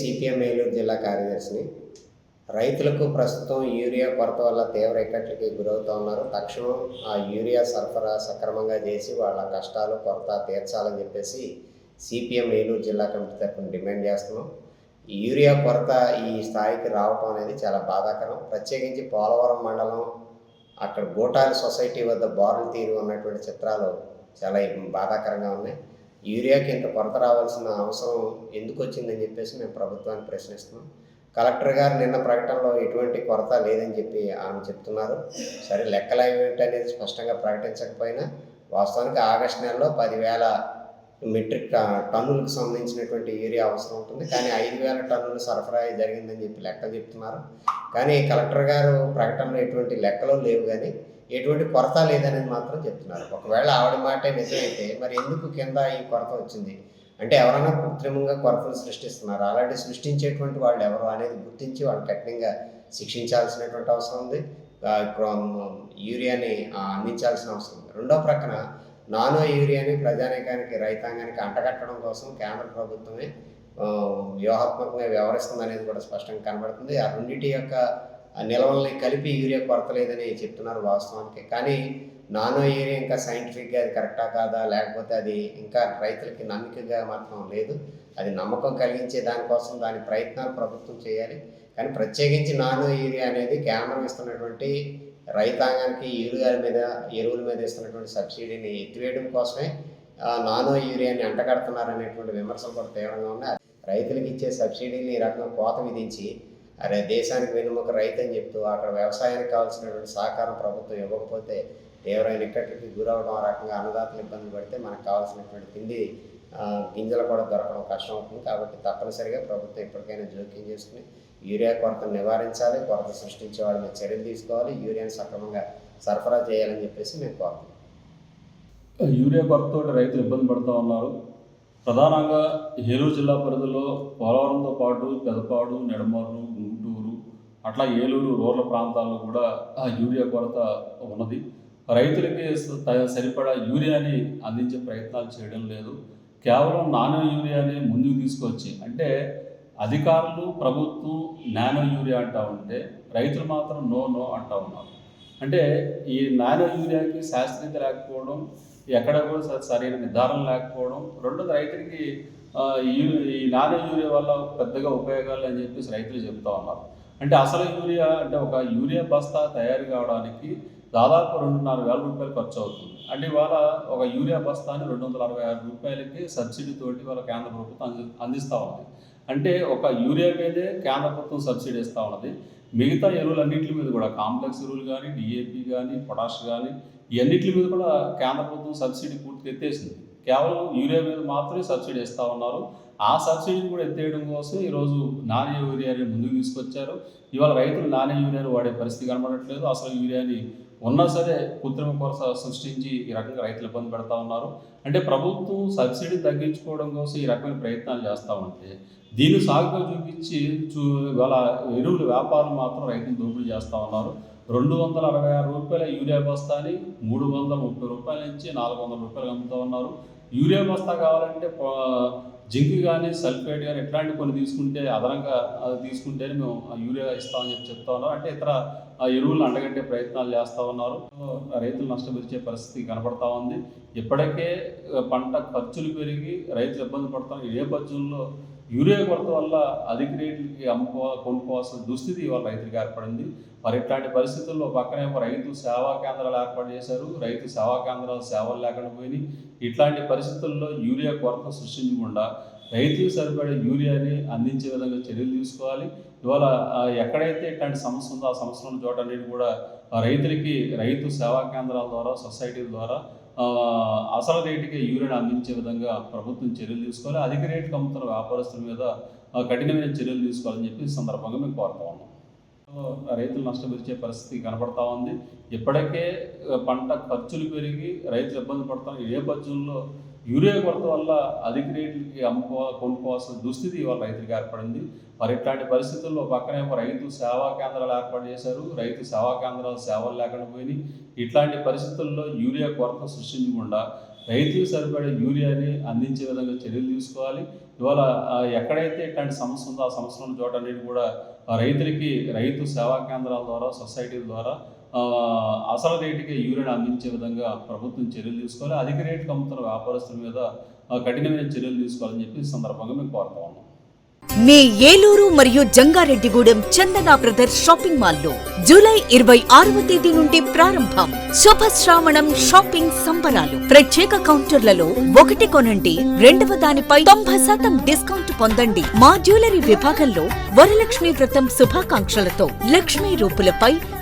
CPM Eluru జిల్లా కార్యదర్శిని. రైతులకు ప్రస్తుతం యూరియా కొరత వల్ల తీవ్ర ఇక్కట్లకి గురవుతూ ఉన్నారు తక్షణం ఆ యూరియా సరఫరా సక్రమంగా చేసి వాళ్ళ కష్టాలు కొరత తీర్చాలని చెప్పేసి సిపిఎం ఏలూరు జిల్లా కమిటీ తరఫున డిమాండ్ చేస్తున్నాం. యూరియా కొరత ఈ స్థాయికి రావటం అనేది చాలా బాధాకరం. ప్రత్యేకించి పోలవరం మండలం అక్కడ గోటాలి సొసైటీ వద్ద బారులు తీరు ఉన్నటువంటి చిత్రాలు చాలా బాధాకరంగా ఉన్నాయి. యూరియాకి ఇంత కొరత రావాల్సిన అవసరం ఎందుకు వచ్చిందని చెప్పేసి మేము ప్రభుత్వాన్ని ప్రశ్నిస్తున్నాం. కలెక్టర్ గారు నిన్న ప్రకటనలో ఎటువంటి కొరత లేదని చెప్పి ఆమె చెప్తున్నారు. సరే లెక్కలు ఏమిటనేది స్పష్టంగా ప్రకటించకపోయినా వాస్తవానికి ఆగస్టు నెలలో పదివేల మెట్రిక్ టన్నులకు సంబంధించినటువంటి యూరియా అవసరం ఉంటుంది. కానీ ఐదు వేల టన్నులు సరఫరా జరిగిందని చెప్పి లెక్కలు చెప్తున్నారు. కానీ కలెక్టర్ గారు ప్రకటనలో ఎటువంటి లెక్కలు లేవు కానీ ఎటువంటి కొరత లేదనేది మాత్రం చెప్తున్నారు. ఒకవేళ ఆవిడ మాటే నిజమైతే మరి ఎందుకు కింద ఈ కొరత వచ్చింది? అంటే ఎవరైనా కృత్రిమంగా కొరతలు సృష్టిస్తున్నారు? అలాంటి సృష్టించేటువంటి వాళ్ళు ఎవరు అనేది గుర్తించి వాళ్ళు కఠినంగా శిక్షించాల్సినటువంటి అవసరం ఉంది. యూరియాని అందించాల్సిన అవసరం ఉంది. రెండో ప్రక్కన నానో యూరియాని ప్రజానీకానికి రైతాంగానికి అంటగట్టడం కోసం కేంద్ర ప్రభుత్వమే వ్యూహాత్మకంగా వ్యవహరిస్తుంది అనేది కూడా స్పష్టంగా కనబడుతుంది. ఆ రెండింటి యొక్క నిల్వల్ని కలిపి యూరియా కొరత లేదని చెప్తున్నారు వాస్తవానికి. కానీ నానో యూరియా ఇంకా సైంటిఫిక్గా అది కరెక్టా కాదా? లేకపోతే అది ఇంకా రైతులకి నమ్మికగా మాత్రం లేదు. అది నమ్మకం కలిగించే దానికోసం దాని ప్రయత్నాలు ప్రభుత్వం చేయాలి. కానీ ప్రత్యేకించి నానో యూరియా అనేది కేంద్రం ఇస్తున్నటువంటి రైతాంగానికి యూరియా మీద ఎరువుల మీద ఇస్తున్నటువంటి సబ్సిడీని ఎత్తివేయడం కోసమే నానో యూరియాని అంటగడుతున్నారు అనేటువంటి విమర్శలు కూడా తీవ్రంగా ఉన్నాయి. రైతులకు ఇచ్చే సబ్సిడీని ఈ రకంగా కోత విధించి అరే దేశానికి వెన్నుముక రైతు అని చెప్తూ అక్కడ వ్యవసాయానికి కావాల్సినటువంటి సహకారం ప్రభుత్వం ఇవ్వకపోతే తీవ్రమైన ఇక్కడికి గురవడం ఆ రకంగా అన్నదాతలు ఇబ్బంది పడితే మనకు కావాల్సినటువంటి తిండి గింజలు కూడా దొరకడం కష్టం అవుతుంది. కాబట్టి తప్పనిసరిగా ప్రభుత్వం ఇప్పటికైనా జోక్యం చేసుకుని యూరియా కొరతను నివారించాలి కొరత సృష్టించే వాళ్ళ మీద చర్యలు తీసుకోవాలి యూరియాను సక్రమంగా సరఫరా చేయాలని చెప్పేసి మేము కోరుతున్నాం యూరియా కొరతతో రైతులు ఇబ్బంది పడుతూ ఉన్నారు. ప్రధానంగా ఏలూరు జిల్లా పరిధిలో పోలవరంతో పాటు పెదపాడు నెడమర్రు గుంటూరు అట్లా ఏలూరు రూరల్ ప్రాంతాల్లో కూడా ఆ యూరియా కొరత ఉన్నది. రైతులకి సరిపడా యూరియాని అందించే ప్రయత్నాలు చేయడం లేదు. కేవలం నానో యూరియాని ముందుకు తీసుకొచ్చి అంటే అధికారులు ప్రభుత్వం నానో యూరియా అంటా ఉంటే రైతులు మాత్రం నో నో అంటా ఉన్నారు. అంటే ఈ నానో యూరియాకి శాస్త్రీయత లేకపోవడం ఎక్కడ కూడా సరైన నిర్ధారణ లేకపోవడం. రెండోది రైతులకి ఈ ఈ నానో యూరియా వల్ల పెద్దగా ఉపయోగాలు అని చెప్పేసి రైతులు చెప్తా ఉన్నారు. అంటే అసలు యూరియా అంటే ఒక యూరియా బస్తా తయారు కావడానికి దాదాపు రెండున్నర వేల రూపాయలు ఖర్చు అవుతుంది. అంటే ఇవాళ ఒక యూరియా బస్తాని రెండు వందల అరవై ఆరు రూపాయలకి సబ్సిడీ తోటి వాళ్ళ కేంద్ర ప్రభుత్వం అంది అందిస్తూ ఉంది అంటే ఒక యూరియా మీదే కేంద్ర ప్రభుత్వం సబ్సిడీ ఇస్తూ ఉన్నది. మిగతా ఎరువులన్నింటి మీద కూడా కాంప్లెక్స్ ఎరువులు కానీ డిఏపి కానీ పొటాష్ కానీ ఇవన్నిటి మీద కూడా కేంద్ర ప్రభుత్వం సబ్సిడీ పూర్తిగా ఎత్తేసింది. కేవలం యూరియా మీద మాత్రమే సబ్సిడీ ఇస్తూ ఉన్నారు. ఆ సబ్సిడీని కూడా ఎత్తేయడం కోసం ఈరోజు నాణ్య యూరియాని ముందుకు తీసుకొచ్చారు. ఇవాళ రైతులు నానే యూరియాని వాడే పరిస్థితి కనబడట్లేదు. అసలు యూరియాని ఉన్నా సరే కృత్రిమ కొరత సృష్టించి ఈ రకంగా రైతులు ఇబ్బంది పెడతా ఉన్నారు. అంటే ప్రభుత్వం సబ్సిడీ తగ్గించుకోవడం కోసం ఈ రకమైన ప్రయత్నాలు చేస్తూ ఉంటే దీన్ని సాగుగా చూపించి చూ ఇవాళ ఎరువుల వ్యాపారం మాత్రం రైతులు దోపిడీ చేస్తూ ఉన్నారు. రెండు వందల అరవై ఆరు రూపాయల యూరియా బస్తాని మూడు వందల ముప్పై రూపాయల నుంచి నాలుగు వందల రూపాయలు అమ్ముతూ ఉన్నారు. యూరియా బస్తా కావాలంటే జింక్ కానీ సల్ఫేట్ కానీ ఇట్లాంటి కొన్ని తీసుకుంటే అదనంగా అది తీసుకుంటేనే మేము యూరియా ఇస్తామని చెప్పి చెప్తా ఉన్నారు అంటే ఇతర ఆ ఎరువులు అండగట్టే ప్రయత్నాలు చేస్తూ ఉన్నారు. రైతులు నష్టపరిచే పరిస్థితి కనపడతా ఉంది. ఇప్పటికే పంట ఖర్చులు పెరిగి రైతులు ఇబ్బంది పడుతున్నారు. ఏ నేపథ్యంలో యూరియా కొరత వల్ల అధిక రేట్లకి అమ్ముకో కొనుక్కోవాల్సిన దుస్థితి ఇవాళ రైతులకు ఏర్పడింది. మరి ఇట్లాంటి పరిస్థితుల్లో పక్కనే రైతు సేవా కేంద్రాలు ఏర్పాటు చేశారు. రైతు సేవా కేంద్రాలు సేవలు లేకుండా పోయినాయి. ఇట్లాంటి పరిస్థితుల్లో యూరియా కొరత సృష్టించకుండా రైతుకు సరిపడే యూరియాని అందించే విధంగా చర్యలు తీసుకోవాలి. ఇవాళ ఎక్కడైతే ఇట్లాంటి సమస్య ఉందో ఆ సమస్య ఉన్న కూడా రైతులకి రైతు సేవా కేంద్రాల ద్వారా సొసైటీల ద్వారా అసలు రేటుకి యూరియాని అందించే విధంగా ప్రభుత్వం చర్యలు తీసుకోవాలి. అధిక రేటుకి అమ్ముతున్న వ్యాపారస్తుల మీద కఠినమైన చర్యలు తీసుకోవాలని చెప్పి ఈ సందర్భంగా మేము కోరుతా ఉన్నాం. రైతులు నష్టపరిచే పరిస్థితి కనపడతా ఉంది. ఇప్పటికే పంట ఖర్చులు పెరిగి రైతులు ఇబ్బంది పడుతున్నారు. ఏ నేపథ్యంలో యూరియా కొరత వల్ల అధిక రేట్లకి అమ్ముకో కొనుక్కోవాల్సిన దుస్థితి ఇవాళ రైతులకు ఏర్పడింది. మరి ఇట్లాంటి పరిస్థితుల్లో పక్కనేమో రైతు సేవా కేంద్రాలు ఏర్పాటు చేశారు. రైతు సేవా కేంద్రాలు సేవలు లేకుండా పోయినాయి. ఇట్లాంటి పరిస్థితుల్లో యూరియా కొరత సృష్టించకుండా రైతులకు సరిపడే యూరియాని అందించే విధంగా చర్యలు తీసుకోవాలి. ఇవాళ ఎక్కడైతే ఇట్లాంటి సమస్య ఉందో ఆ సమస్య ఉన్న చోట కూడా రైతులకి రైతు సేవా కేంద్రాల ద్వారా సొసైటీల ద్వారా అసలు రేటుకి యూరియన్ అందించే విధంగా ప్రభుత్వం చర్యలు తీసుకోవాలి. అధిక రేటుకి అమ్ముతున్న వ్యాపారస్తుల మీద కఠినమైన చర్యలు తీసుకోవాలని చెప్పి ఈ సందర్భంగా మేము కోరుతా ఉన్నాం. మీ ఏలూరు మరియు జంగారెడ్డిగూడెం చందన బ్రదర్స్ షాపింగ్ మాల్లో జూలై ఇరవై ఆరవ తేదీ నుండి ప్రారంభం శుభ శ్రావణం షాపింగ్ సంబరాలు. ప్రత్యేక కౌంటర్లలో ఒకటి కొనండి రెండవ దానిపై తొంభై శాతం డిస్కౌంట్ పొందండి. మా జ్యువెలరీ విభాగంలో వరలక్ష్మి వ్రతం శుభాకాంక్షలతో Lakshmi రూపులపై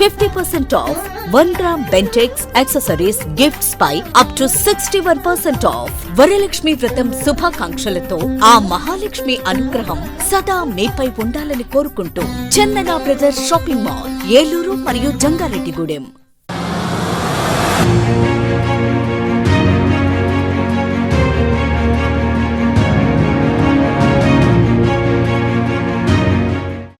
fifty percent off one gram Bentex accessories gifts pi up to sixty one percent off Varalakshmi Vratam శుభాకాంక్షలతో ఆ మహాలక్ష్మి అనుగ్రహం సదా మీపై ఉండాలని కోరుకుంటూ Chandana brothers shopping mall Eluru మరియు జంగారెడ్డిగూడెం.